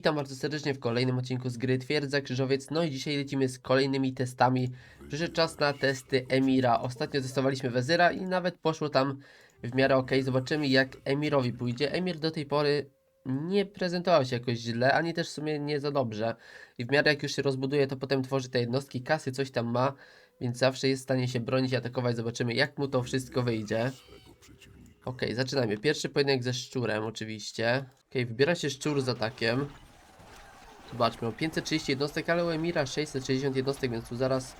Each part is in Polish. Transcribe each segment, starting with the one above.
Witam bardzo serdecznie w kolejnym odcinku z gry Twierdza Krzyżowiec. No i dzisiaj lecimy z kolejnymi testami. Przyszedł czas na testy Emira. Ostatnio testowaliśmy Wezyra i nawet poszło tam w miarę ok. Zobaczymy jak Emirowi pójdzie. Emir do tej pory nie prezentował się jakoś źle, ani też w sumie nie za dobrze. I w miarę jak już się rozbuduje, to potem tworzy te jednostki, kasy coś tam ma, więc zawsze jest w stanie się bronić i atakować. Zobaczymy jak mu to wszystko wyjdzie. Ok, zaczynamy. Pierwszy pojedynek ze szczurem oczywiście. Ok, wybiera się szczur z atakiem. Zobaczmy, o 530 jednostek, ale u Emira 660 jednostek, więc tu zaraz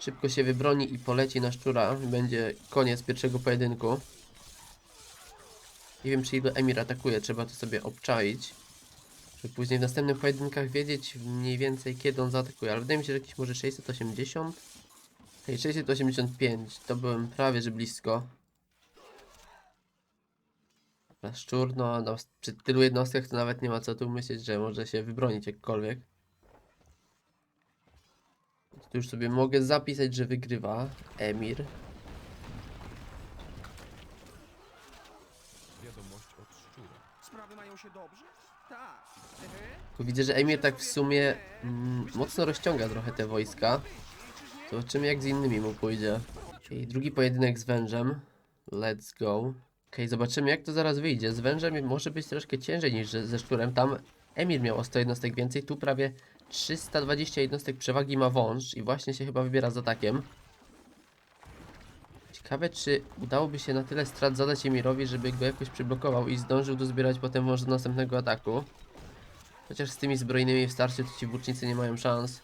szybko się wybroni i poleci na szczura. Będzie koniec pierwszego pojedynku. Nie wiem, czy ilu Emir atakuje, trzeba to sobie obczaić. Żeby później w następnych pojedynkach wiedzieć mniej więcej kiedy on zaatakuje, ale wydaje mi się, że jakieś może 680. Hej, 685, to byłem prawie, że blisko. Na szczur, no, no przy tylu jednostkach to nawet nie ma co tu myśleć, że może się wybronić jakkolwiek. Tu już sobie mogę zapisać, że wygrywa Emir. Wiadomość od szczura. Sprawy mają się dobrze? Tak. Widzę, że Emir tak w sumie mm, mocno rozciąga trochę te wojska. Zobaczymy jak z innymi mu pójdzie. Okay, drugi pojedynek z wężem. Let's go. Okej, zobaczymy jak to zaraz wyjdzie. Z wężem może być troszkę ciężej niż ze, szczurem. Tam Emir miał o 100 jednostek więcej, tu prawie 320 jednostek przewagi ma wąż i właśnie się chyba wybiera z atakiem. Ciekawe, czy udałoby się na tyle strat zadać Emirowi, żeby go jakoś przyblokował i zdążył dozbierać potem wąż do następnego ataku. Chociaż z tymi zbrojnymi w starcie to ci włócznicy nie mają szans.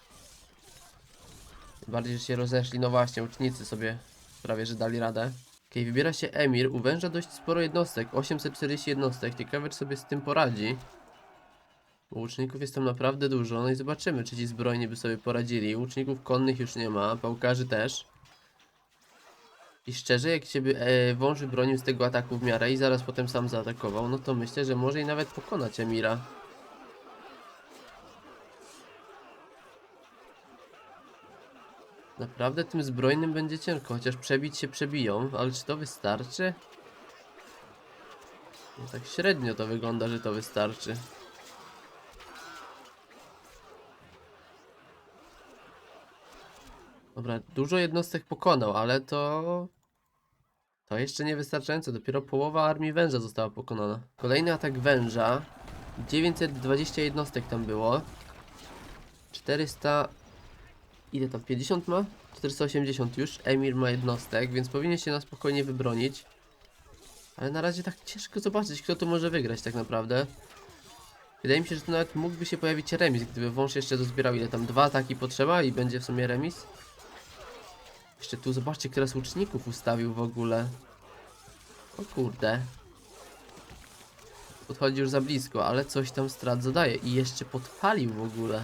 Bardziej, że się rozeszli. No właśnie, łucznicy sobie prawie, że dali radę. Okej, wybiera się Emir. U węża dość sporo jednostek. 840 jednostek. Ciekawe, czy sobie z tym poradzi. Łuczników jest tam naprawdę dużo. No i zobaczymy, czy ci zbrojni by sobie poradzili. Łuczników konnych już nie ma. Pałkarzy też. I szczerze, jak się by e, wąż wybronił z tego ataku w miarę i zaraz potem sam zaatakował, no to myślę, że może i nawet pokonać Emira. Naprawdę tym zbrojnym będzie ciężko, chociaż przebić się przebiją, ale czy to wystarczy? No tak średnio to wygląda, że to wystarczy. Dobra, dużo jednostek pokonał, ale to... To jeszcze nie wystarczająco, dopiero połowa armii węża została pokonana. Kolejny atak węża. 920 jednostek tam było. 400 Ile tam? 50 ma? 480 już. Emir ma jednostek, więc powinien się na spokojnie wybronić. Ale na razie tak ciężko zobaczyć, kto tu może wygrać tak naprawdę. Wydaje mi się, że tu nawet mógłby się pojawić remis, gdyby wąż jeszcze dozbierał ile tam? Dwa ataki potrzeba i będzie w sumie remis. Jeszcze tu zobaczcie, które z łuczników ustawił w ogóle. O kurde. Podchodzi już za blisko, ale coś tam strat zadaje i jeszcze podpalił w ogóle.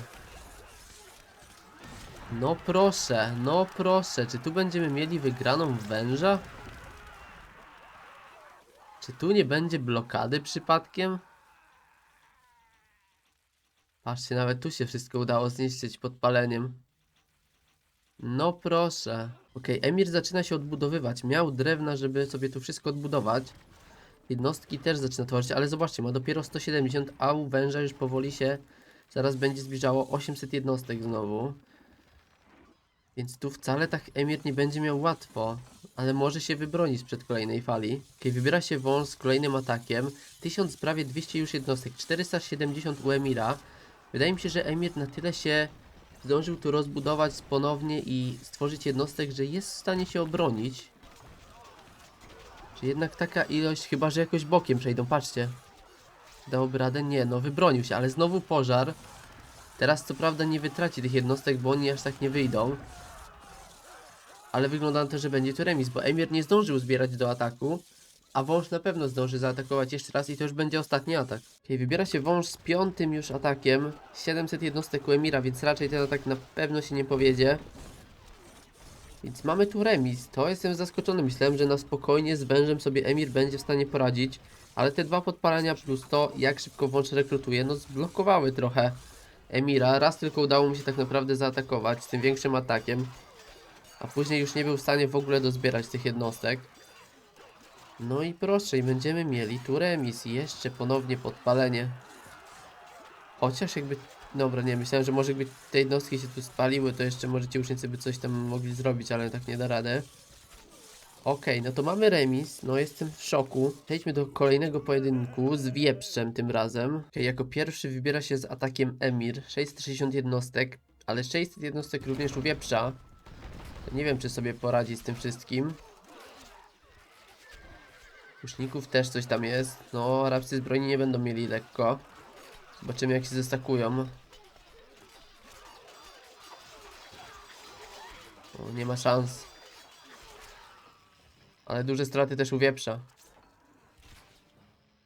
No proszę, no proszę, czy tu będziemy mieli wygraną węża? Czy tu nie będzie blokady przypadkiem? Patrzcie, nawet tu się wszystko udało zniszczyć podpaleniem. No proszę. Okej, Emir zaczyna się odbudowywać. Miał drewna, żeby sobie tu wszystko odbudować. Jednostki też zaczyna tworzyć, ale zobaczcie, ma dopiero 170, a u węża już powoli się zaraz będzie zbliżało 800 jednostek znowu. Więc tu wcale tak Emir nie będzie miał łatwo, ale może się wybronić sprzed kolejnej fali. Kiedy wybiera się wąż z kolejnym atakiem, 1000 prawie 200 już jednostek, 470 u Emira. Wydaje mi się, że Emir na tyle się zdążył tu rozbudować ponownie i stworzyć jednostek, że jest w stanie się obronić. Czy jednak taka ilość, chyba że jakoś bokiem przejdą, patrzcie. Dałoby radę? Nie, no wybronił się, ale znowu pożar. Teraz co prawda nie wytraci tych jednostek, bo oni aż tak nie wyjdą. Ale wygląda na to, że będzie to remis, bo Emir nie zdążył zbierać do ataku. A wąż na pewno zdąży zaatakować jeszcze raz i to już będzie ostatni atak. Okay, wybiera się wąż z piątym już atakiem. 700 jednostek u Emira, więc raczej ten atak na pewno się nie powiedzie. Więc mamy tu remis. To jestem zaskoczony. Myślałem, że na spokojnie z wężem sobie Emir będzie w stanie poradzić. Ale te dwa podpalania plus to, jak szybko wąż rekrutuje, no zblokowały trochę Emira. Raz tylko udało mu się tak naprawdę zaatakować tym większym atakiem. A później już nie był w stanie w ogóle dozbierać tych jednostek. No i proszę, i będziemy mieli tu remis. I jeszcze ponownie podpalenie. Chociaż jakby... Dobra, nie, myślałem, że może jakby te jednostki się tu spaliły, to jeszcze może ci łucznicy by coś tam mogli zrobić, ale tak nie da rady. Okej, no to mamy remis, no jestem w szoku. Przejdźmy do kolejnego pojedynku z wieprzem tym razem. Okej, jako pierwszy wybiera się z atakiem Emir, 660 jednostek, ale 600 jednostek również u wieprza. Nie wiem, czy sobie poradzi z tym wszystkim. Kuszników też coś tam jest. No, arabscy zbrojni nie będą mieli lekko. Zobaczymy, jak się zestakują. O, nie ma szans. Ale duże straty też u wieprza.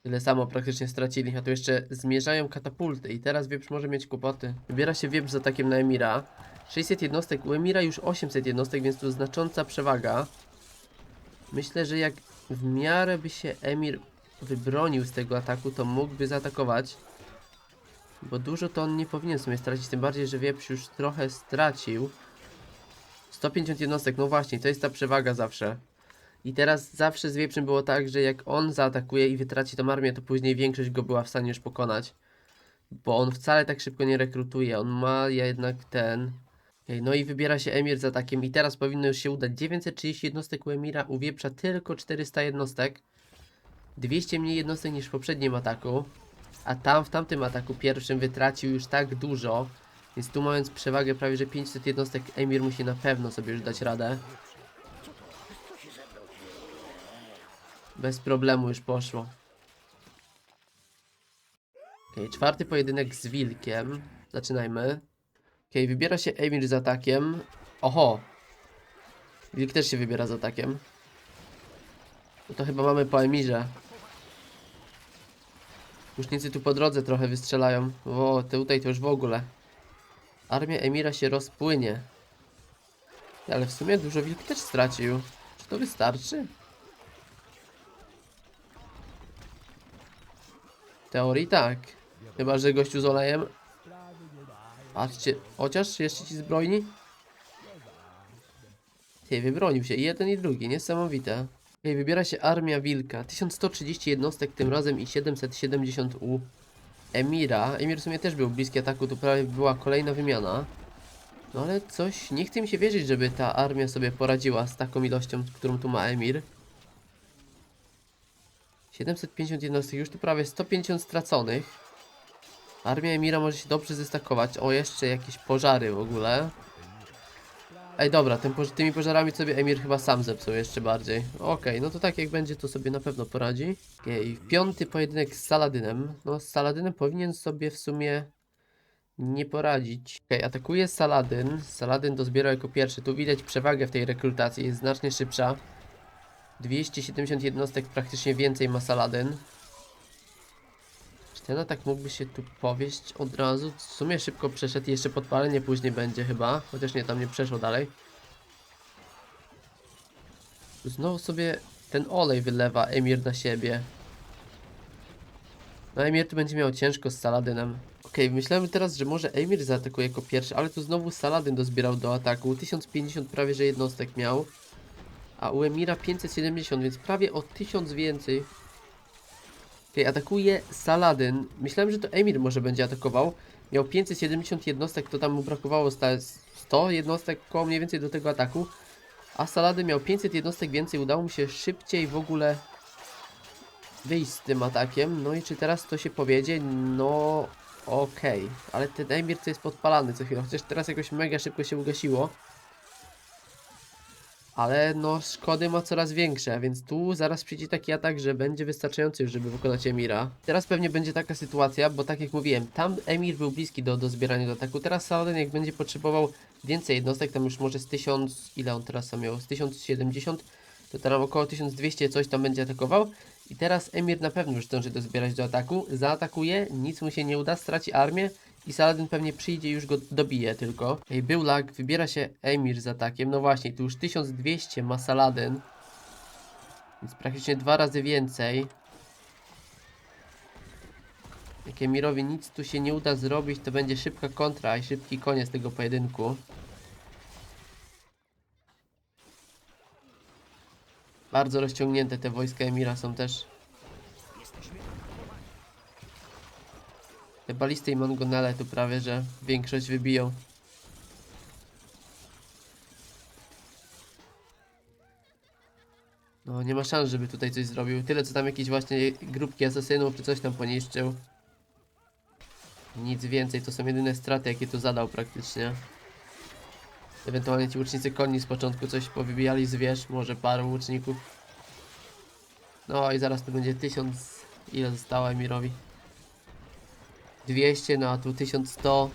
Tyle samo praktycznie stracili, a tu jeszcze zmierzają katapulty i teraz wieprz może mieć kłopoty. Wybiera się wieprz z atakiem na Emira. 600 jednostek, u Emira już 800 jednostek, więc tu znacząca przewaga. Myślę, że jak w miarę by się Emir wybronił z tego ataku, to mógłby zaatakować. Bo dużo to on nie powinien sobie stracić, tym bardziej, że wieprz już trochę stracił. 150 jednostek, no właśnie, to jest ta przewaga zawsze. I teraz zawsze z wieprzem było tak, że jak on zaatakuje i wytraci tą armię, to później większość go była w stanie już pokonać. Bo on wcale tak szybko nie rekrutuje, on ma jednak ten... Okej, No i wybiera się Emir z atakiem i teraz powinno już się udać 930 jednostek u Emira, u wieprza tylko 400 jednostek. 200 mniej jednostek niż w poprzednim ataku. A tam w tamtym ataku pierwszym wytracił już tak dużo. Więc tu mając przewagę prawie że 500 jednostek Emir musi na pewno sobie już dać radę. Bez problemu już poszło. Okej, czwarty pojedynek z wilkiem. Zaczynajmy. Okej, wybiera się Emir z atakiem. Oho! Wilk też się wybiera z atakiem. No to chyba mamy po Emirze. Łucznicy tu po drodze trochę wystrzelają. O, tutaj to już w ogóle. Armia Emira się rozpłynie. Ale w sumie dużo wilk też stracił. Czy to wystarczy? W teorii tak. Chyba, że gościu z olejem. Patrzcie, chociaż jeszcze ci zbrojni? Ty, wybronił się i jeden i drugi, niesamowite. Okej, wybiera się armia wilka. 1130 jednostek tym razem i 770 u Emira. Emir w sumie też był bliski ataku, tu prawie była kolejna wymiana. No ale coś, nie chce mi się wierzyć, żeby ta armia sobie poradziła z taką ilością, którą tu ma Emir. 750 jednostek, już tu prawie 150 straconych. Armia Emira może się dobrze zestakować. O, jeszcze jakieś pożary w ogóle. Ej, dobra, tym, tymi pożarami sobie Emir chyba sam zepsuł jeszcze bardziej. Okej, no to tak jak będzie, to sobie na pewno poradzi. Okej, piąty pojedynek z Saladynem. No, z Saladynem powinien sobie w sumie nie poradzić. Okej, atakuje Saladyn. Saladyn dozbiera jako pierwszy. Tu widać przewagę w tej rekrutacji, jest znacznie szybsza. 270 jednostek praktycznie więcej ma Saladyn. Czy ten atak mógłby się tu powieść od razu? W sumie szybko przeszedł i jeszcze podpalenie później będzie chyba. Chociaż nie, tam nie przeszło dalej. Tu Znowu sobie ten olej wylewa Emir na siebie. No Emir tu będzie miał ciężko z Saladynem. Okej, myślałem teraz, że może Emir zaatakuje jako pierwszy, ale tu znowu Saladyn dozbierał do ataku. 1050 prawie że jednostek miał. A u Emira 570, więc prawie o 1000 więcej. Okej, atakuje Saladyn. Myślałem, że to Emir może będzie atakował. Miał 570 jednostek, to tam mu brakowało sta- 100 jednostek koło mniej więcej do tego ataku. A Saladyn miał 500 jednostek więcej, udało mu się szybciej w ogóle wyjść z tym atakiem. No i czy teraz to się powiedzie? No okej, ale ten Emir to jest podpalany co chwilę, chociaż teraz jakoś mega szybko się ugasiło. Ale no szkody ma coraz większe, więc tu zaraz przyjdzie taki atak, że będzie wystarczający już, żeby wykonać Emira. Teraz pewnie będzie taka sytuacja, bo tak jak mówiłem, tam Emir był bliski do, do zbierania do ataku, teraz Saladin jak będzie potrzebował więcej jednostek, tam już może z 1000, ile on teraz tam miał, z 1070, to teraz około 1200 coś tam będzie atakował. I teraz Emir na pewno już zdąży dozbierać do ataku, zaatakuje, nic mu się nie uda, straci armię i Saladin pewnie przyjdzie już go dobije tylko. Ej, był lag, wybiera się Emir z atakiem. No właśnie, tu już 1200 ma Saladin. Więc praktycznie dwa razy więcej. Jak Emirowi nic tu się nie uda zrobić, to będzie szybka kontra i szybki koniec tego pojedynku. Bardzo rozciągnięte te wojska Emira są też. Balisty i mangonele tu prawie, że większość wybiją. No, nie ma szans, żeby tutaj coś zrobił. Tyle, co tam jakieś właśnie grupki asasynów, czy coś tam poniszczył. Nic więcej, to są jedyne straty, jakie tu zadał praktycznie. Ewentualnie ci łucznicy konni z początku coś powybijali z wież, może paru łuczników. No i zaraz tu będzie 1000. Ile zostało Emirowi? 200, no a tu 1100.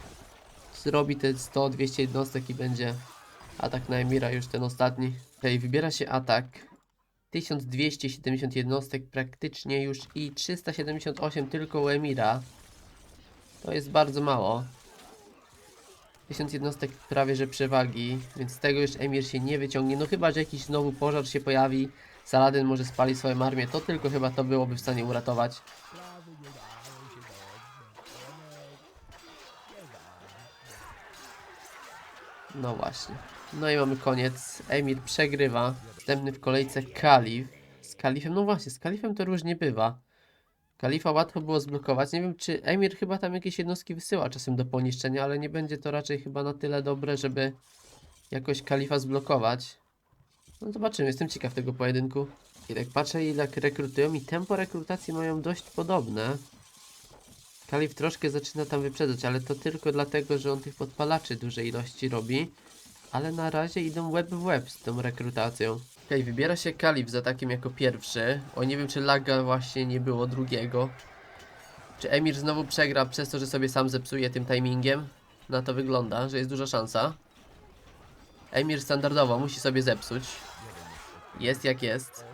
Zrobi te 100, 200 jednostek i będzie atak na Emira już ten ostatni. Okej, wybiera się atak. 1270 jednostek praktycznie już i 378 tylko u Emira. To jest bardzo mało. 1000 jednostek prawie że przewagi, więc z tego już Emir się nie wyciągnie. No chyba, że jakiś znowu pożar się pojawi. Saladin może spalić swoją armię. To tylko chyba to byłoby w stanie uratować. No właśnie. No i mamy koniec. Emir przegrywa. Następny w kolejce Kalif. Z Kalifem, no właśnie, z Kalifem to różnie bywa. Kalifa łatwo było zblokować. Nie wiem, czy Emir chyba tam jakieś jednostki wysyła czasem do poniszczenia, ale nie będzie to raczej chyba na tyle dobre, żeby jakoś Kalifa zblokować. No zobaczymy, jestem ciekaw tego pojedynku. I tak patrzę ile rekrutują i tempo rekrutacji mają dość podobne. Kalif troszkę zaczyna tam wyprzedzać, ale to tylko dlatego, że on tych podpalaczy dużej ilości robi. Ale na razie idą web w web z tą rekrutacją. Okej, wybiera się Kalif za takim jako pierwszy. O nie wiem czy laga właśnie nie było drugiego. Czy Emir znowu przegra przez to, że sobie sam zepsuje tym timingiem? Na to wygląda, że jest duża szansa. Emir standardowo musi sobie zepsuć. Jest jak jest.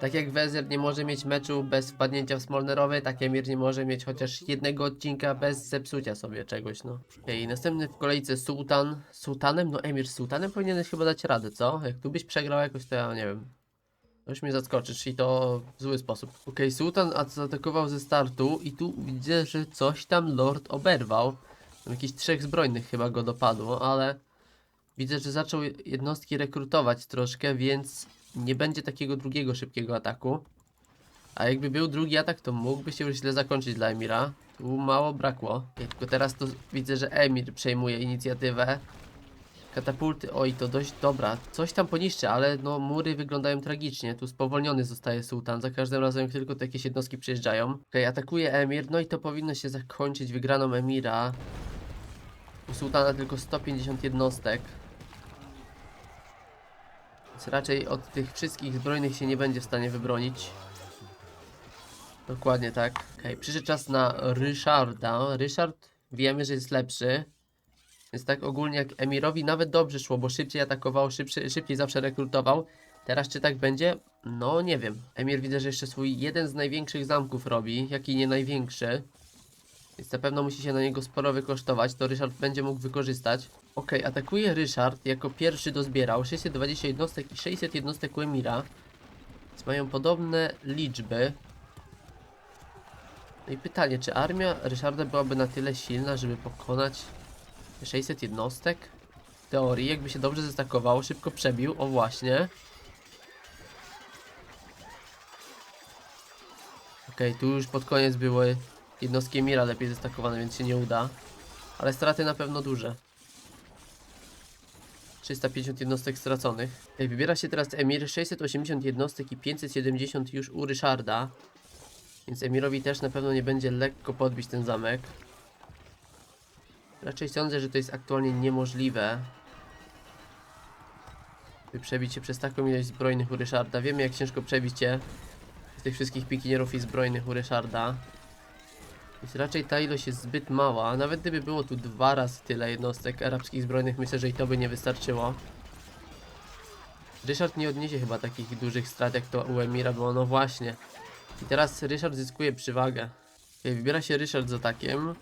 Tak jak Wezer nie może mieć meczu bez wpadnięcia w Smolnerowy, tak Emir nie może mieć chociaż jednego odcinka bez zepsucia sobie czegoś, no. Okej, następny w kolejce Sultan. Sultanem? No Emir Sultanem powinieneś chyba dać radę, co? Jak tu byś przegrał jakoś, to ja nie wiem. Już mnie zaskoczysz i to w zły sposób. Okej, Sultan zaatakował ze startu i tu widzę, że coś tam Lord oberwał. Tam jakichś trzech zbrojnych chyba go dopadło, ale widzę, że zaczął jednostki rekrutować troszkę, więc nie będzie takiego drugiego szybkiego ataku. A jakby był drugi atak, to mógłby się już źle zakończyć dla Emira. Tu mało brakło. Tylko teraz to widzę, że Emir przejmuje inicjatywę. Katapulty, oj, to dość dobra. Coś tam poniszczy, ale no mury wyglądają tragicznie. Tu spowolniony zostaje sułtan. Za każdym razem, jak tylko te jakieś jednostki przyjeżdżają. Okej, atakuje Emir, no i to powinno się zakończyć wygraną Emira. U sułtana tylko 150 jednostek. Raczej od tych wszystkich zbrojnych się nie będzie w stanie wybronić. Dokładnie tak. Okej, przyszedł czas na Ryszarda. Ryszard wiemy, że jest lepszy. Więc tak ogólnie jak Emirowi nawet dobrze szło, bo szybciej atakował, szybciej, szybciej zawsze rekrutował. Teraz czy tak będzie? No nie wiem. Emir widzę, że jeszcze swój jeden z największych zamków robi, jak i nie największy. Więc na pewno musi się na niego sporo wykosztować, to Ryszard będzie mógł wykorzystać. Okej, atakuje Ryszard, jako pierwszy dozbierał 620 jednostek i 600 jednostek Emira. Więc mają podobne liczby. No i pytanie, czy armia Ryszarda byłaby na tyle silna, żeby pokonać te 600 jednostek? W teorii, jakby się dobrze zestakowało, szybko przebił, o właśnie. Okej, tu już pod koniec były jednostki Emira lepiej zestakowane, więc się nie uda. Ale straty na pewno duże. 350 jednostek straconych. Wybiera się teraz Emir, 680 jednostek i 570 już u Ryszarda. Więc Emirowi też na pewno nie będzie lekko podbić ten zamek. Raczej sądzę, że to jest aktualnie niemożliwe. By przebić się przez taką ilość zbrojnych u Ryszarda. Wiemy jak ciężko przebić się z tych wszystkich pikinierów i zbrojnych u Ryszarda. Więc raczej ta ilość jest zbyt mała. Nawet gdyby było tu dwa razy tyle jednostek arabskich zbrojnych, myślę, że i to by nie wystarczyło. Ryszard nie odniesie chyba takich dużych strat jak to u Emira, bo no właśnie. I teraz Ryszard zyskuje przewagę. Okej, wybiera się Ryszard z atakiem.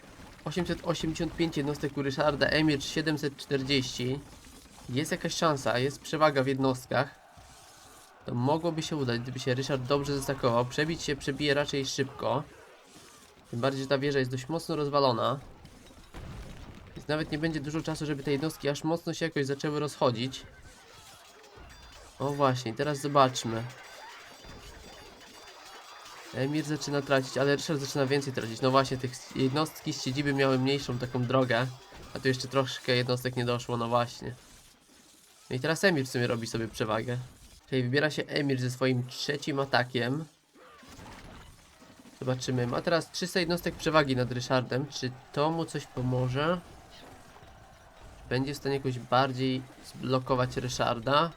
885 jednostek u Ryszarda, Emir 740. Jest jakaś szansa, jest przewaga w jednostkach. To mogłoby się udać, gdyby się Ryszard dobrze zastakował. Przebić się przebije raczej szybko. Tym bardziej, że ta wieża jest dość mocno rozwalona. Więc nawet nie będzie dużo czasu, żeby te jednostki aż mocno się jakoś zaczęły rozchodzić. O właśnie, teraz zobaczmy. Emir zaczyna tracić, ale Ryszard zaczyna więcej tracić. No właśnie, tych jednostki z siedziby miały mniejszą taką drogę. A tu jeszcze troszkę jednostek nie doszło, no właśnie. No i teraz Emir w sumie robi sobie przewagę. Czyli wybiera się Emir ze swoim trzecim atakiem. Zobaczymy. Ma teraz 300 jednostek przewagi nad Ryszardem. Czy to mu coś pomoże? Będzie w stanie jakoś bardziej zblokować Ryszarda?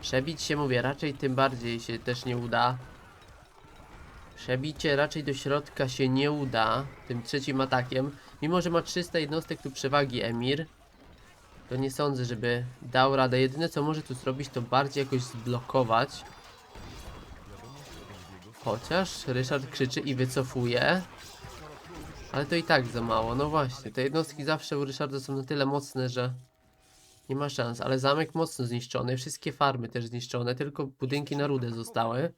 Przebić się, mówię, raczej tym bardziej się też nie uda. Przebicie raczej do środka się nie uda tym trzecim atakiem. Mimo, że ma 300 jednostek tu przewagi Emir, to nie sądzę, żeby dał radę. Jedyne co może tu zrobić, to bardziej jakoś zblokować. Chociaż Ryszard krzyczy i wycofuje. Ale to i tak za mało. No właśnie, te jednostki zawsze u Ryszarda są na tyle mocne, że nie ma szans. Ale zamek mocno zniszczony, wszystkie farmy też zniszczone, tylko budynki na rudę zostały.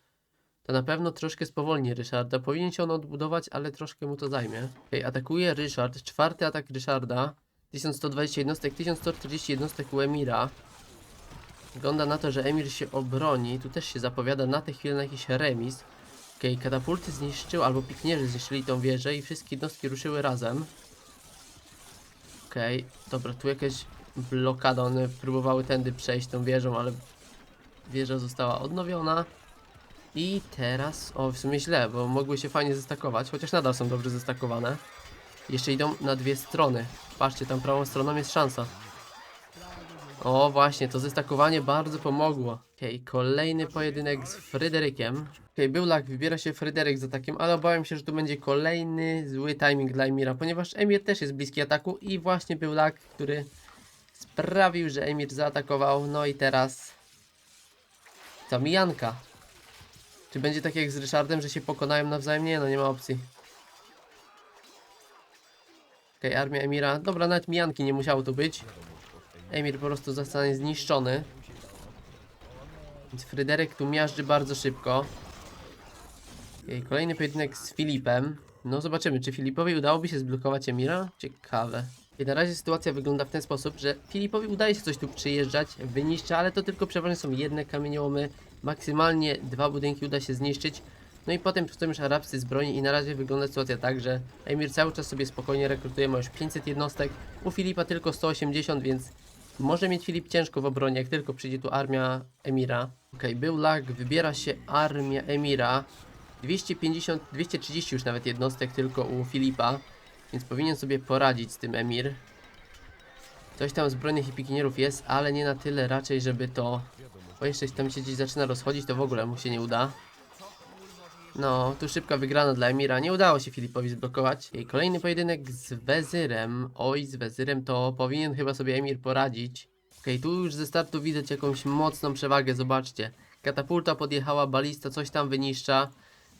To na pewno troszkę spowolni Ryszarda. Powinien się on odbudować, ale troszkę mu to zajmie. Okay, atakuje Ryszard. Czwarty atak Ryszarda. 1120 jednostek, 1140 jednostek u Emira. Wygląda na to, że Emir się obroni. Tu też się zapowiada na tę chwilę na jakiś remis. Okej, okay, katapulty zniszczył, albo piknierzy zniszczyli tą wieżę i wszystkie jednostki ruszyły razem. Okej, okay, dobra, tu jakaś blokada. One próbowały tędy przejść tą wieżą, ale wieża została odnowiona. I teraz, o w sumie źle, bo mogły się fajnie zestakować, chociaż nadal są dobrze zestakowane. Jeszcze idą na dwie strony. Patrzcie, tam prawą stroną jest szansa. O właśnie, to zestakowanie bardzo pomogło. Okej, okay, kolejny pojedynek z Fryderykiem. Okej, okay, był lag, wybiera się Fryderyk za takim, ale obawiam się, że tu będzie kolejny zły timing dla Emira, ponieważ Emir też jest bliski ataku i właśnie był lag, który sprawił, że Emir zaatakował. No i teraz... To mijanka. Czy będzie tak jak z Ryszardem, że się pokonają nawzajem? Nie, no nie ma opcji. Okej, okay, armia Emira. Dobra, nawet mijanki nie musiało tu być. Emir po prostu zostanie zniszczony. Więc Fryderyk tu miażdży bardzo szybko. Okay, kolejny pojedynek z Filipem. No zobaczymy, czy Filipowi udałoby się zblokować Emira? Ciekawe. I na razie sytuacja wygląda w ten sposób, że Filipowi udaje się coś tu przyjeżdżać, wyniszcza, ale to tylko przeważnie są jedne kamieniołomy. Maksymalnie dwa budynki uda się zniszczyć. No i potem są już arabscy z i na razie wygląda sytuacja tak, że Emir cały czas sobie spokojnie rekrutuje, ma już 500 jednostek, u Filipa tylko 180, więc może mieć Filip ciężko w obronie, jak tylko przyjdzie tu armia Emira. Ok, był lag, wybiera się armia Emira. 250, 230 już nawet jednostek tylko u Filipa, więc powinien sobie poradzić z tym Emir. Coś tam z broni i pikinierów jest, ale nie na tyle raczej, żeby to... Bo jeszcze tam się gdzieś zaczyna rozchodzić, to w ogóle mu się nie uda. No, tu szybka wygrana dla Emira. Nie udało się Filipowi zblokować. I kolejny pojedynek z Wezyrem. Oj, z Wezyrem to powinien chyba sobie Emir poradzić. Okej, okay, tu już ze startu widać jakąś mocną przewagę, zobaczcie. Katapulta podjechała, balista coś tam wyniszcza.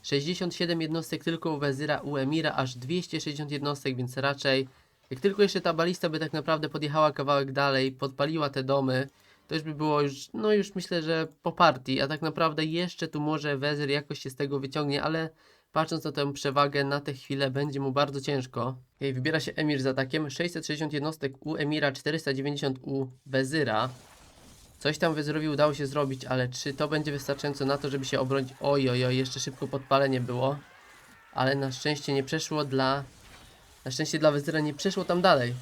67 jednostek tylko u Wezyra, u Emira aż 260 jednostek, więc raczej jak tylko jeszcze ta balista by tak naprawdę podjechała kawałek dalej, podpaliła te domy, to już by było już, no już myślę, że po partii, a tak naprawdę jeszcze tu może Wezyr jakoś się z tego wyciągnie, ale patrząc na tę przewagę na tę chwilę będzie mu bardzo ciężko. Okay, wybiera się Emir z atakiem, 660 jednostek u Emira, 490 u Wezyra. Coś tam Wezyrowi udało się zrobić, ale czy to będzie wystarczająco na to, żeby się obronić? Oj, oj, oj, jeszcze szybko podpalenie było. Ale na szczęście nie przeszło dla... Na szczęście dla Wezyra nie przeszło tam dalej.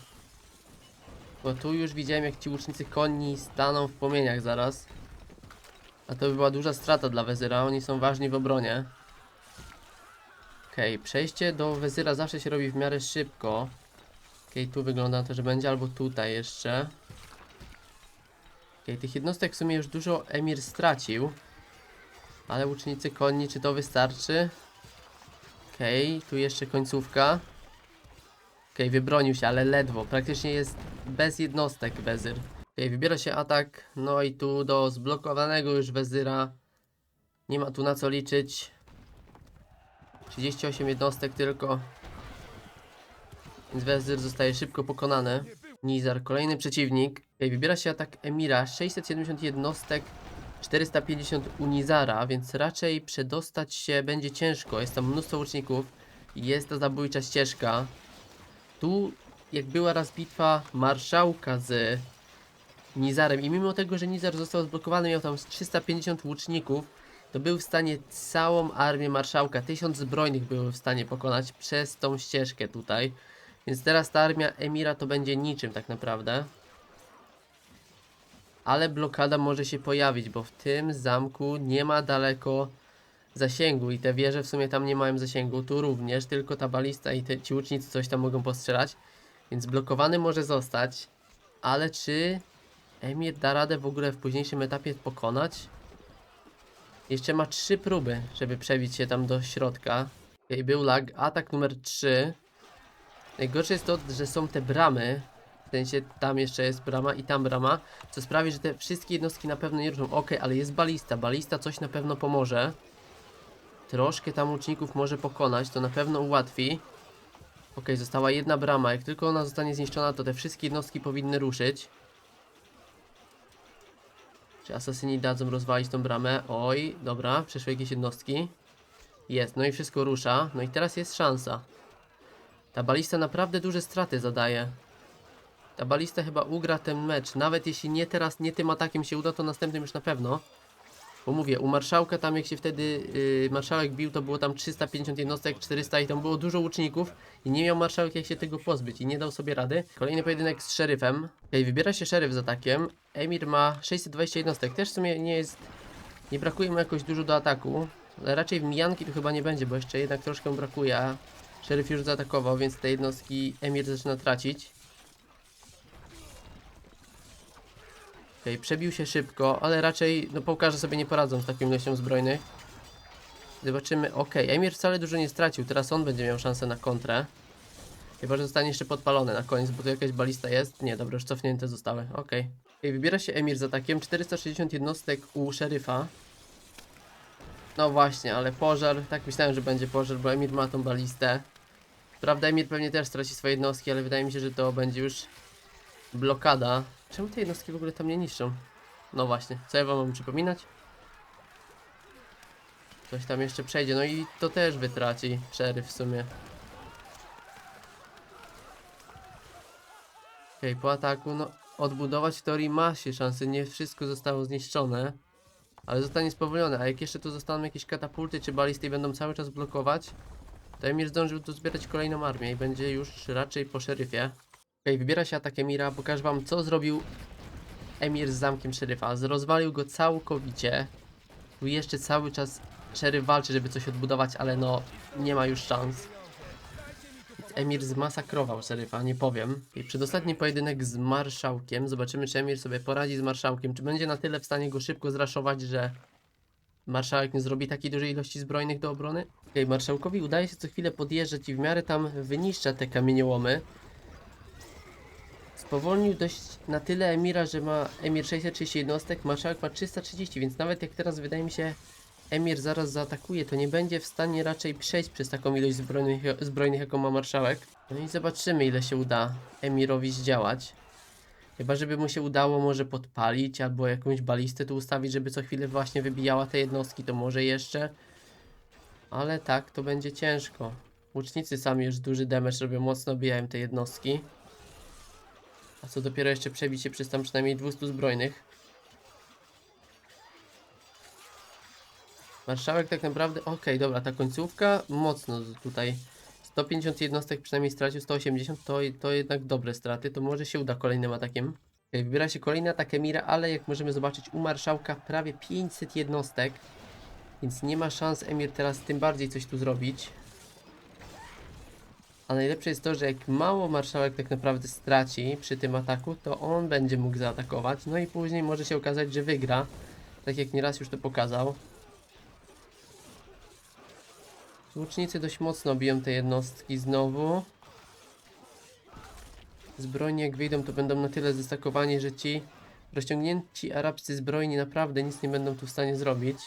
Bo tu już widziałem jak ci łucznicy koni staną w płomieniach zaraz. A to by była duża strata dla Wezyra, oni są ważni w obronie. Okej, okay, przejście do Wezyra zawsze się robi w miarę szybko. Okej, okay, tu wygląda na to, że będzie albo tutaj jeszcze. Okej, okay, tych jednostek w sumie już dużo Emir stracił. Ale łucznicy konni, czy to wystarczy? Okej, okay, tu jeszcze końcówka. Okay, wybronił się, ale ledwo. Praktycznie jest bez jednostek Wezyr. Okay, wybiera się atak. No i tu do zblokowanego już Wezyra. Nie ma tu na co liczyć. 38 jednostek tylko. Więc Wezyr zostaje szybko pokonany. Nizar, kolejny przeciwnik. Okay, wybiera się atak Emira. 670 jednostek. 450 u Nizara, więc raczej przedostać się będzie ciężko. Jest tam mnóstwo łuczników. Jest ta zabójcza ścieżka. Tu, jak była raz bitwa marszałka z Nizarem i mimo tego, że Nizar został zblokowany, miał tam 350 łuczników, to był w stanie całą armię marszałka, tysiąc zbrojnych były w stanie pokonać przez tą ścieżkę tutaj. Więc teraz ta armia Emira to będzie niczym tak naprawdę. Ale blokada może się pojawić, bo w tym zamku nie ma daleko zasięgu i te wieże w sumie tam nie mają zasięgu. Tu również, tylko ta balista i te, ci łucznicy coś tam mogą postrzelać. Więc blokowany może zostać. Ale czy Emir da radę w ogóle w późniejszym etapie pokonać? Jeszcze ma trzy próby, żeby przebić się tam do środka. Okay, był lag. Atak numer 3. Najgorsze jest to, że są te bramy. W sensie tam jeszcze jest brama i tam brama. Co sprawi, że te wszystkie jednostki na pewno nie ruszą. Ok, ale jest balista. Balista coś na pewno pomoże. Troszkę tam łuczników może pokonać. To na pewno ułatwi. Ok, została jedna brama. Jak tylko ona zostanie zniszczona, to te wszystkie jednostki powinny ruszyć. Czy asasyni dadzą rozwalić tą bramę? Oj, dobra, przeszły jakieś jednostki. Jest, no i wszystko rusza. No i teraz jest szansa. Ta balista naprawdę duże straty zadaje. Ta balista chyba ugra ten mecz. Nawet jeśli nie teraz, nie tym atakiem się uda, to następnym już na pewno. Bo mówię, u marszałka tam jak się wtedy yy, marszałek bił, to było tam 350 jednostek, 400 i tam było dużo łuczników. I nie miał marszałek jak się tego pozbyć i nie dał sobie rady. Kolejny pojedynek z szeryfem. Okej, wybiera się szeryf z atakiem. Emir ma 620 jednostek. Też w sumie nie jest... Nie brakuje mu jakoś dużo do ataku. Ale raczej w mijanki tu chyba nie będzie, bo jeszcze jednak troszkę brakuje. a Szeryf już zaatakował, więc te jednostki Emir zaczyna tracić. Przebił się szybko, ale raczej no pokaże sobie nie poradzą z taką ilością zbrojnych. Zobaczymy, okej, Emir wcale dużo nie stracił, teraz on będzie miał szansę na kontrę. Chyba, że zostanie jeszcze podpalony na koniec, bo tu jakaś balista jest. Nie, dobra, już cofnięte zostały, okej. Okej, wybiera się Emir z atakiem, 460 jednostek u szeryfa. No właśnie, ale pożar, tak myślałem, że będzie pożar, bo Emir ma tą balistę. Prawda, Emir pewnie też straci swoje jednostki, ale wydaje mi się, że to będzie już blokada. Czemu te jednostki w ogóle tam nie niszczą? No właśnie, co ja wam mam przypominać? Coś tam jeszcze przejdzie, no i to też wytraci szeryf w sumie. Okej, po ataku, no odbudować w teorii ma się szansę, nie wszystko zostało zniszczone. Ale zostanie spowolnione, a jak jeszcze tu zostaną jakieś katapulty czy balisty i będą cały czas blokować, to Emir zdążył tu zbierać kolejną armię i będzie już raczej po szeryfie. Okej, wybiera się atak Emira, pokażę wam co zrobił Emir z zamkiem szeryfa. Rozwalił go całkowicie. Tu jeszcze cały czas szeryf walczy, żeby coś odbudować, ale no nie ma już szans. Emir zmasakrował szeryfa, nie powiem. I przedostatni pojedynek z marszałkiem. Zobaczymy, czy Emir sobie poradzi z marszałkiem. Czy będzie na tyle w stanie go szybko zraszować, że marszałek nie zrobi takiej dużej ilości zbrojnych do obrony? Okej, marszałkowi udaje się co chwilę podjeżdżać i w miarę tam wyniszcza te kamieniołomy. Spowolnił dość na tyle Emira, że ma Emir 630 jednostek, marszałek ma 330, więc nawet jak teraz wydaje mi się Emir zaraz zaatakuje, to nie będzie w stanie raczej przejść przez taką ilość zbrojnych, zbrojnych jaką ma marszałek. No i zobaczymy ile się uda Emirowi zdziałać. Chyba żeby mu się udało może podpalić albo jakąś balistę tu ustawić, żeby co chwilę właśnie wybijała te jednostki, to może jeszcze. Ale tak, to będzie ciężko. Łucznicy sami już duży damage robią, mocno bijają te jednostki. A co dopiero jeszcze przebić się przez tam przynajmniej 200 zbrojnych. Marszałek tak naprawdę, okej, dobra, ta końcówka mocno tutaj 150 jednostek przynajmniej stracił, 180 to, to jednak dobre straty, to może się uda kolejnym atakiem. Wybiera się kolejny atak Emira, ale jak możemy zobaczyć u Marszałka prawie 500 jednostek, więc nie ma szans Emir teraz tym bardziej coś tu zrobić. A najlepsze jest to, że jak mało marszałek tak naprawdę straci przy tym ataku, to on będzie mógł zaatakować. No i później może się okazać, że wygra. Tak jak nieraz już to pokazał. Łucznicy dość mocno biją te jednostki znowu. Zbrojni jak wyjdą, to będą na tyle zestakowani, że ci rozciągnięci arabscy zbrojni naprawdę nic nie będą tu w stanie zrobić.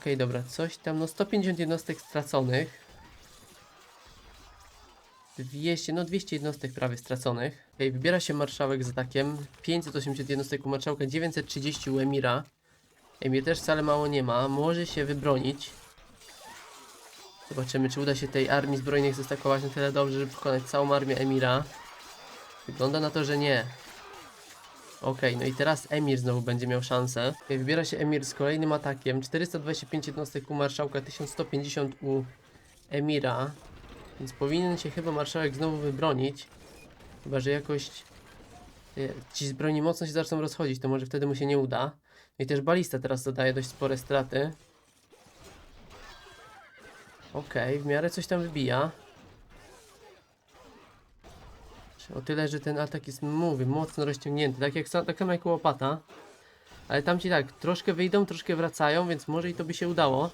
Okej, dobra, coś tam, no 150 jednostek straconych. 200, no 200 jednostek prawie straconych. Okej, wybiera się marszałek z atakiem. 580 jednostek u marszałka, 930 u Emira. Emir też wcale mało nie ma, może się wybronić. Zobaczymy, czy uda się tej armii zbrojnych zestakować na tyle dobrze, żeby pokonać całą armię Emira. Wygląda na to, że nie. Okej, no i teraz Emir znowu będzie miał szansę. Wybiera się Emir z kolejnym atakiem. 425 jednostek u marszałka, 1150 u Emira. Więc powinien się chyba marszałek znowu wybronić. Chyba, że jakoś e, ci z broni mocno się zaczną rozchodzić, to może wtedy mu się nie uda. No i też balista teraz zadaje dość spore straty. Okej, w miarę coś tam wybija. O tyle, że ten atak jest, mówię, mocno rozciągnięty, tak jak, tak samo jak łopata. Ale tam ci tak, troszkę wyjdą, troszkę wracają, więc może i to by się udało.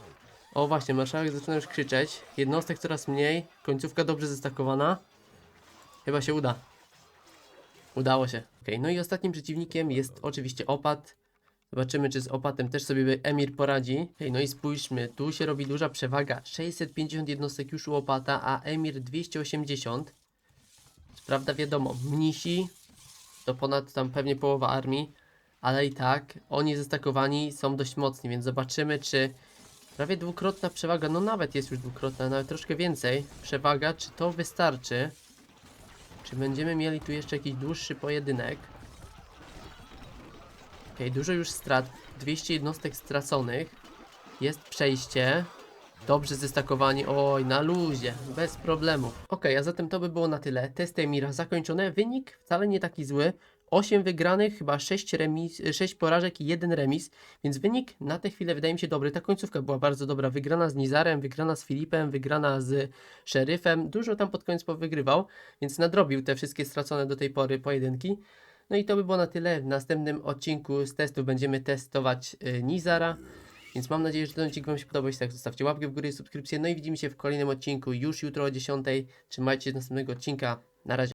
O właśnie, marszałek zaczyna już krzyczeć. Jednostek coraz mniej, końcówka dobrze zestakowana. Chyba się uda. Udało się. Ok, no i ostatnim przeciwnikiem jest oczywiście opat. Zobaczymy, czy z opatem też sobie Emir poradzi. Hej, no i spójrzmy, tu się robi duża przewaga. 650 jednostek już u opata, a Emir 280. Prawda wiadomo, mnisi to ponad tam pewnie połowa armii, ale i tak oni zestakowani są dość mocni, więc zobaczymy czy prawie dwukrotna przewaga, no nawet jest już dwukrotna, nawet troszkę więcej przewaga, czy to wystarczy? Czy będziemy mieli tu jeszcze jakiś dłuższy pojedynek? Okej, dużo już strat, 200 jednostek straconych, jest przejście, Dobrze zestakowani, oj, na luzie, bez problemów. Ok, a zatem to by było na tyle. Testy Emira zakończone. Wynik wcale nie taki zły. 8 wygranych, chyba 6, remis, 6 porażek i 1 remis, więc wynik na tę chwilę wydaje mi się dobry. Ta końcówka była bardzo dobra. Wygrana z Nizarem, wygrana z Filipem, wygrana z Szeryfem. Dużo tam pod koniec powygrywał, więc nadrobił te wszystkie stracone do tej pory pojedynki. No i to by było na tyle. W następnym odcinku z testu będziemy testować y, Nizara. Więc mam nadzieję, że ten odcinek Wam się podobał. Jeśli tak, zostawcie łapkę w górę i subskrypcję. No i widzimy się w kolejnym odcinku już jutro o 10. Trzymajcie się następnego odcinka. Na razie.